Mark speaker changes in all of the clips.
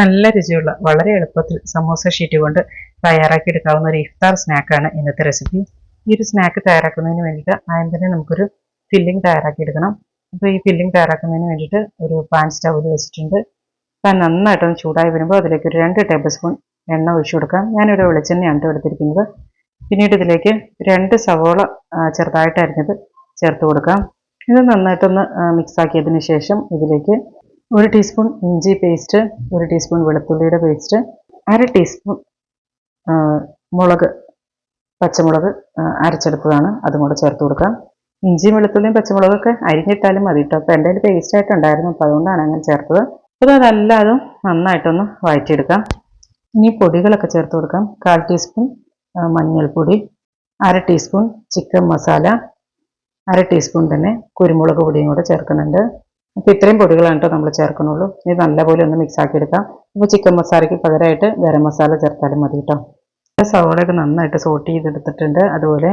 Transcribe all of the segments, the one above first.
Speaker 1: നല്ല രുചിയുള്ള വളരെ എളുപ്പത്തിൽ സമോസ ഷീറ്റ് കൊണ്ട് തയ്യാറാക്കി എടുക്കാവുന്ന ഒരു ഇഫ്താർ സ്നാക്കാണ് ഇന്നത്തെ റെസിപ്പി ഈ ഒരു സ്നാക്ക് തയ്യാറാക്കുന്നതിന് വേണ്ടിയിട്ട് ആദ്യം തന്നെ നമുക്കൊരു ഫില്ലിംഗ് തയ്യാറാക്കി എടുക്കണം. അപ്പോൾ ഈ ഫില്ലിംഗ് തയ്യാറാക്കുന്നതിന് വേണ്ടിയിട്ട് ഒരു പാൻ സ്റ്റൗവിൽ വെച്ചിട്ടുണ്ട്. പാൻ നന്നായിട്ടൊന്ന് ചൂടായി വരുമ്പോൾ അതിലേക്ക് ഒരു രണ്ട് ടേബിൾ സ്പൂൺ എണ്ണ ഒഴിച്ചു കൊടുക്കാം. ഞാനൊരു വെളിച്ചെണ്ണയാണ് എടുത്തിരിക്കുന്നത്. പിന്നീട് ഇതിലേക്ക് രണ്ട് സവോള ചെറുതായിട്ട് അരിഞ്ഞത് ചേർത്ത് കൊടുക്കാം. ഇത് നന്നായിട്ടൊന്ന് മിക്സാക്കിയതിന് ശേഷം ഇതിലേക്ക് ഒരു ടീസ്പൂൺ ഇഞ്ചി പേസ്റ്റ് ഒരു ടീസ്പൂൺ വെളുത്തുള്ളിയുടെ പേസ്റ്റ് അര ടീസ്പൂൺ മുളക് പച്ചമുളക് അരച്ചെടുത്തതാണ്. അതും കൂടെ ചേർത്ത് കൊടുക്കാം. ഇഞ്ചിയും വെളുത്തുള്ളിയും പച്ചമുളകൊക്കെ അരിഞ്ഞിട്ടാലും മതി കേട്ടോ അപ്പോൾ എന്റെ പേസ്റ്റ് ആയിട്ടുണ്ടായിരുന്നു അപ്പോൾ അതുകൊണ്ടാണ് അങ്ങനെ ചേർത്തത്. അപ്പോൾ അതല്ലാതും നന്നായിട്ടൊന്ന് വഴറ്റിയെടുക്കാം. ഇനി പൊടികളൊക്കെ ചേർത്ത് കൊടുക്കാം. കാൽ ടീസ്പൂൺ മഞ്ഞൾപ്പൊടി അര ടീസ്പൂൺ ചിക്കൻ മസാല അര ടീസ്പൂൺ തന്നെ കുരുമുളക് പൊടിയും കൂടെ ചേർക്കുന്നുണ്ട്. അപ്പോൾ ഇത്രയും പൊടികളാണ് നമ്മൾ ചേർക്കണുള്ളൂ ഇത് നല്ലപോലെ ഒന്ന് മിക്സ് ആക്കി എടുക്കാം അപ്പോൾ ചിക്കൻ മസാലയ്ക്ക് പകരമായിട്ട് ഗരം മസാല ചേർത്താലും മതി കേട്ടോ സവോളയൊക്കെ നന്നായിട്ട് സോട്ട് ചെയ്തെടുത്തിട്ടുണ്ട്. അതുപോലെ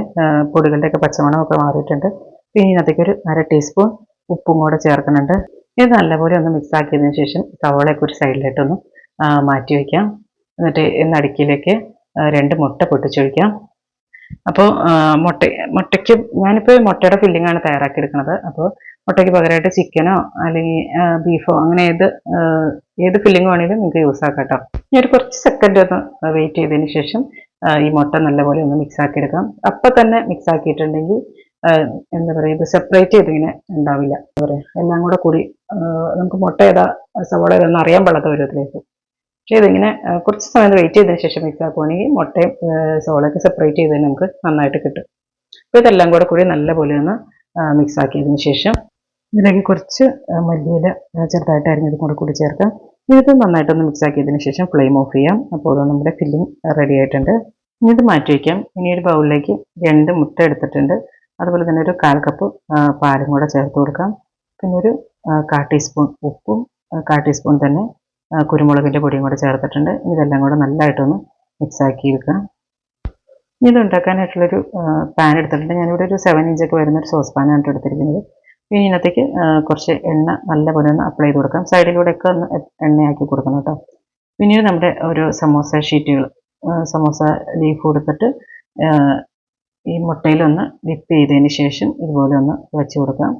Speaker 1: പൊടികളുടെയൊക്കെ പച്ചമണമൊക്കെ മാറിയിട്ടുണ്ട്. പിന്നെ ഇതിനകത്തേക്ക് ഒരു അര ടീസ്പൂൺ ഉപ്പും കൂടെ ചേർക്കുന്നുണ്ട്. ഇത് നല്ലപോലെ ഒന്ന് മിക്സ് ആക്കിയതിന് ശേഷം സവോളയൊക്കെ ഒരു സൈഡിലായിട്ടൊന്ന് മാറ്റി വയ്ക്കാം എന്നിട്ട് ഇന്ന് അടുക്കിയിലേക്ക് രണ്ട് മുട്ട പൊട്ടിച്ചൊഴിക്കാം അപ്പോൾ മുട്ട മുട്ടയ്ക്ക് ഞാനിപ്പോൾ മുട്ടയുടെ ഫില്ലിങ്ങാണ് തയ്യാറാക്കി എടുക്കുന്നത് അപ്പോൾ മുട്ടയ്ക്ക് പകരമായിട്ട് ചിക്കനോ അല്ലെങ്കിൽ ബീഫോ അങ്ങനെ ഏത് ഏത് ഫില്ലിംഗ് ആണെങ്കിലും നിങ്ങൾക്ക് യൂസ് ആക്കാം കേട്ടോ ഇനി ഒരു കുറച്ച് സെക്കൻഡ് ഒന്ന് വെയിറ്റ് ചെയ്തതിന് ശേഷം ഈ മുട്ട നല്ലപോലെ ഒന്ന് മിക്സ് ആക്കി എടുക്കാം അപ്പം തന്നെ മിക്സ് ആക്കിയിട്ടുണ്ടെങ്കിൽ എന്താ പറയുക ഇത് സെപ്പറേറ്റ് ചെയ്തിങ്ങനെ ഉണ്ടാവില്ല. എന്താ പറയുക എല്ലാം കൂടെ കൂടി നമുക്ക് മുട്ട ഏതാ സവോള ഏതാണെന്ന് അറിയാൻ പാടാത്ത പരുവത്തിലേക്ക് പക്ഷേ ഇതിങ്ങനെ കുറച്ച് സമയം വെയിറ്റ് ചെയ്തതിന് ശേഷം മിക്സ് ആക്കുവാണെങ്കിൽ മുട്ടയും സവോളയൊക്കെ സെപ്പറേറ്റ് ചെയ്ത് നമുക്ക് നന്നായിട്ട് കിട്ടും. അപ്പോൾ ഇതെല്ലാം കൂടെ കൂടി നല്ലപോലെ ഒന്ന് മിക്സ് ആക്കിയതിന് ശേഷം ഇതിലേക്ക് കുറച്ച് മല്ലിയില ചെറുതായിട്ട് അരിഞ്ഞതും കൂടെ കൂടി ചേർക്കാം. ഇത് നന്നായിട്ടൊന്ന് മിക്സ് ആക്കിയതിന് ശേഷം ഫ്ലെയിം ഓഫ് ചെയ്യാം. അപ്പോൾ നമ്മുടെ ഫില്ലിംഗ് റെഡി ആയിട്ടുണ്ട്. ഇനി ഇത് മാറ്റി വയ്ക്കാം ഇനി ഒരു ബൗളിലേക്ക് രണ്ട് മുട്ട എടുത്തിട്ടുണ്ട്. അതുപോലെ തന്നെ ഒരു കാൽ കപ്പ് പാലും കൂടെ ചേർത്ത് കൊടുക്കാം. പിന്നെ ഒരു കാ ടീസ്പൂൺ ഉപ്പും കാ ടീസ്പൂൺ തന്നെ കുരുമുളകിന്റെ പൊടിയും കൂടെ ചേർത്തിട്ടുണ്ട്. ഇതെല്ലാം കൂടെ നല്ലതായിട്ടൊന്ന് മിക്സ് ആക്കി വെക്കാം ഇത് ഉണ്ടാക്കാനായിട്ടുള്ളൊരു പാൻ എടുത്തിട്ടുണ്ട്. ഞാനിവിടെ ഒരു സെവൻ ഇഞ്ചൊക്കെ വരുന്ന ഒരു സോസ് പാനാണ് എടുത്തിരിക്കുന്നത്. ഇനി ഇതിനകത്തേക്ക് കുറച്ച് എണ്ണ നല്ലപോലെ ഒന്ന് അപ്ലൈ ചെയ്ത് കൊടുക്കാം. സൈഡിലൂടെയൊക്കെ ഒന്ന് എണ്ണയാക്കി കൊടുക്കണം കേട്ടോ. പിന്നീട് നമ്മുടെ ഒരു സമോസ ഷീറ്റുകൾ സമോസ ലീഫ് കൊടുത്തിട്ട് ഈ മുട്ടയിലൊന്ന് ഡിപ്പ് ചെയ്തതിന് ശേഷം ഇതുപോലെ ഒന്ന് വെച്ച് കൊടുക്കാം.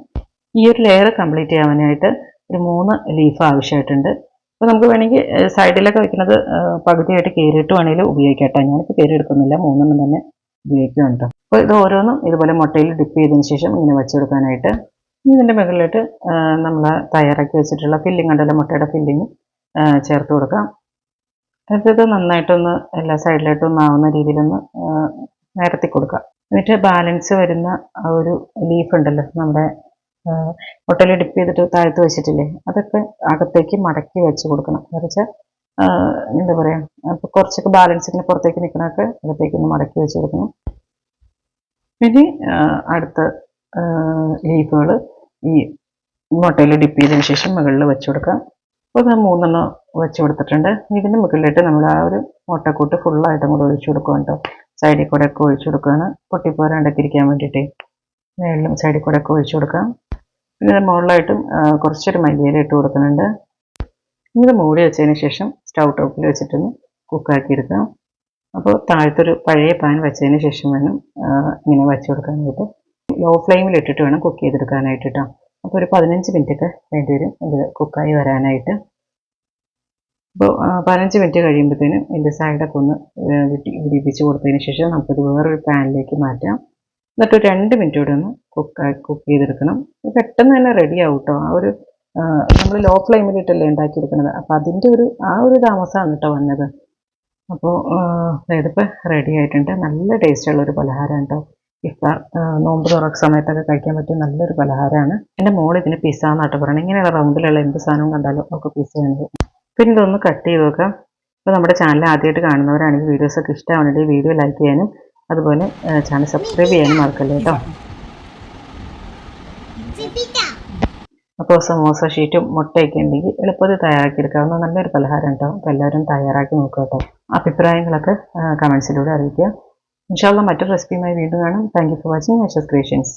Speaker 1: ഈ ഒരു ലെയർ കംപ്ലീറ്റ് ചെയ്യാനായിട്ട് ഒരു മൂന്ന് ലീഫ് ആവശ്യമായിട്ടുണ്ട്. അപ്പോൾ നമുക്ക് വേണമെങ്കിൽ സൈഡിലൊക്കെ വെക്കുന്നത് ആ, പകുതിയായിട്ട് കയറിയിട്ട് വേണമെങ്കിൽ ഉപയോഗിക്കാം കേട്ടോ. ഞാനിപ്പോൾ കയറി എടുക്കുന്നില്ല മൂന്നെണ്ണം തന്നെ ഉപയോഗിക്കുകയാണ് കേട്ടോ. അപ്പോൾ ഇത് ഓരോന്നും ഇതുപോലെ മുട്ടയിൽ ഡിപ്പ് ചെയ്തതിന് ശേഷം ഇങ്ങനെ വെച്ചെടുക്കാനായിട്ട് ഇതിന്റെ മുകളിലിട്ട് നമ്മൾ തയ്യാറാക്കി വെച്ചിട്ടുള്ള ഫില്ലിംഗ് ഉണ്ടല്ലോ മുട്ടയുടെ ഫില്ലിങ് ചേർത്ത് കൊടുക്കാം. അടുത്തത് നന്നായിട്ടൊന്ന് എല്ലാ സൈഡിലായിട്ടും ഒന്ന് ആവുന്ന രീതിയിലൊന്ന് നിരത്തി കൊടുക്കാം. എന്നിട്ട് ബാലൻസ് വരുന്ന ആ ഒരു ലീഫ് ഉണ്ടല്ലോ നമ്മുടെ മുട്ടയിൽ ഡിപ്പ് ചെയ്തിട്ട് താഴ്ത്ത് വെച്ചിട്ടില്ലേ അതൊക്കെ അകത്തേക്ക് മടക്കി വെച്ച് കൊടുക്കണം. വെച്ചാൽ എന്താ പറയുക അപ്പോൾ കുറച്ചൊക്കെ ബാലൻസ് ഇങ്ങനെ പുറത്തേക്ക് നിൽക്കണമൊക്കെ അകത്തേക്ക് ഒന്ന് മടക്കി വെച്ച് കൊടുക്കണം. ഇനി അടുത്ത ലീഫുകൾ ഈ മുട്ടയിൽ ഡിപ്പ് ചെയ്തതിന് ശേഷം മുകളിൽ വെച്ച് കൊടുക്കാം. അപ്പോൾ ഞാൻ മൂന്നെണ്ണം വെച്ച് കൊടുത്തിട്ടുണ്ട്. ഇതിന് മുകളിലിട്ട് നമ്മൾ ആ ഒരു മുട്ടക്കൂട്ട് ഫുള്ളായിട്ടും കൂടെ ഒഴിച്ചു കൊടുക്കുക കേട്ടോ സൈഡിൽ കൂടെ ഒക്കെ ഒഴിച്ചു കൊടുക്കുകയാണ് പൊട്ടിപ്പോരാണ്ടൊക്കെ വേണ്ടിയിട്ട് മേളിലും സൈഡിൽ കൂടെ ഒക്കെ ഒഴിച്ചു കൊടുക്കാം. പിന്നെ മുകളിലായിട്ടും കുറച്ചൊരു മല്ലിയില ഇട്ട് കൊടുക്കുന്നുണ്ട്. ഇത് മൂടി വെച്ചതിന് ശേഷം സ്റ്റൗ ടോപ്പിൽ വെച്ചിട്ടൊന്ന് കുക്കാക്കി എടുക്കാം. അപ്പോൾ താഴത്തൊരു പഴയ പാൻ വെച്ചതിന് ശേഷം വേണം ഇങ്ങനെ വെച്ച് കൊടുക്കാനായിട്ട് ലോ ഫ്ലെയിമിൽ ഇട്ടിട്ട് വേണം കുക്ക് ചെയ്തെടുക്കാനായിട്ട് കേട്ടോ അപ്പോൾ ഒരു പതിനഞ്ച് മിനിറ്റ് ഒക്കെ വേണ്ടി വരും ഇത് കുക്കായി വരാനായിട്ട് അപ്പോൾ പതിനഞ്ച് മിനിറ്റ് കഴിയുമ്പോഴത്തേനും ഇതിന്റെ സൈഡൊക്കെ ഒന്ന് വിരിപ്പിച്ച് കൊടുത്തതിന് ശേഷം നമുക്കിത് വേറൊരു പാനിലേക്ക് മാറ്റാം. എന്നിട്ട് രണ്ട് മിനിറ്റ് കൂടെ ഒന്ന് കുക്ക് കുക്ക് ചെയ്തെടുക്കണം. പെട്ടെന്ന് തന്നെ റെഡി ആവും കേട്ടോ ആ ഒരു നമ്മൾ ലോ ഫ്ലെയിമിൽ ഫ്ലെയിമിലിട്ടല്ലേ ഉണ്ടാക്കിയെടുക്കുന്നത് അപ്പോൾ അതിന്റെ ഒരു ആ ഒരു താമസമാണ് കേട്ടോ വന്നത്. അപ്പോൾ ഇതിപ്പോൾ റെഡി ആയിട്ടുണ്ട്. നല്ല ടേസ്റ്റുള്ള ഒരു പലഹാരമാണ് കേട്ടോ. ആ, നോമ്പ് തുറക്ക സമയത്തൊക്കെ കഴിക്കാൻ പറ്റിയ നല്ലൊരു പലഹാരമാണ്. എന്റെ മോൾ ഇതിന് പിസ്സ എന്നാട്ട് പറയണം. ഇങ്ങനെയുള്ള റൗണ്ടിലുള്ള എന്ത് സാധനവും കണ്ടാലും അവർക്ക് പിസ്സയാണ് പിന്നെ ഇതൊന്ന് കട്ട് ചെയ്ത് നോക്കാം. അപ്പോൾ നമ്മുടെ ചാനൽ ആദ്യമായിട്ട് കാണുന്നവരാണെങ്കിൽ വീഡിയോസൊക്കെ ഇഷ്ടമാണെങ്കിൽ വീഡിയോ ലൈക്ക് ചെയ്യാനും അതുപോലെ ചാനൽ സബ്സ്ക്രൈബ് ചെയ്യാനും മറക്കല്ലേ കേട്ടോ അപ്പോൾ സമോസ ഷീറ്റും മുട്ടയൊക്കെ ഉണ്ടെങ്കിൽ എളുപ്പത്തിൽ തയ്യാറാക്കിയെടുക്കാവുന്ന നല്ലൊരു പലഹാരം കേട്ടോ അപ്പോൾ എല്ലാവരും തയ്യാറാക്കി നോക്കുക കേട്ടോ അഭിപ്രായങ്ങളൊക്കെ കമൻസിലൂടെ അറിയിക്കുക. ഇൻഷാല്ല മറ്റൊരു റെസിപ്പിയുമായി വീണ്ടും കാണാം. Thank you for watching creations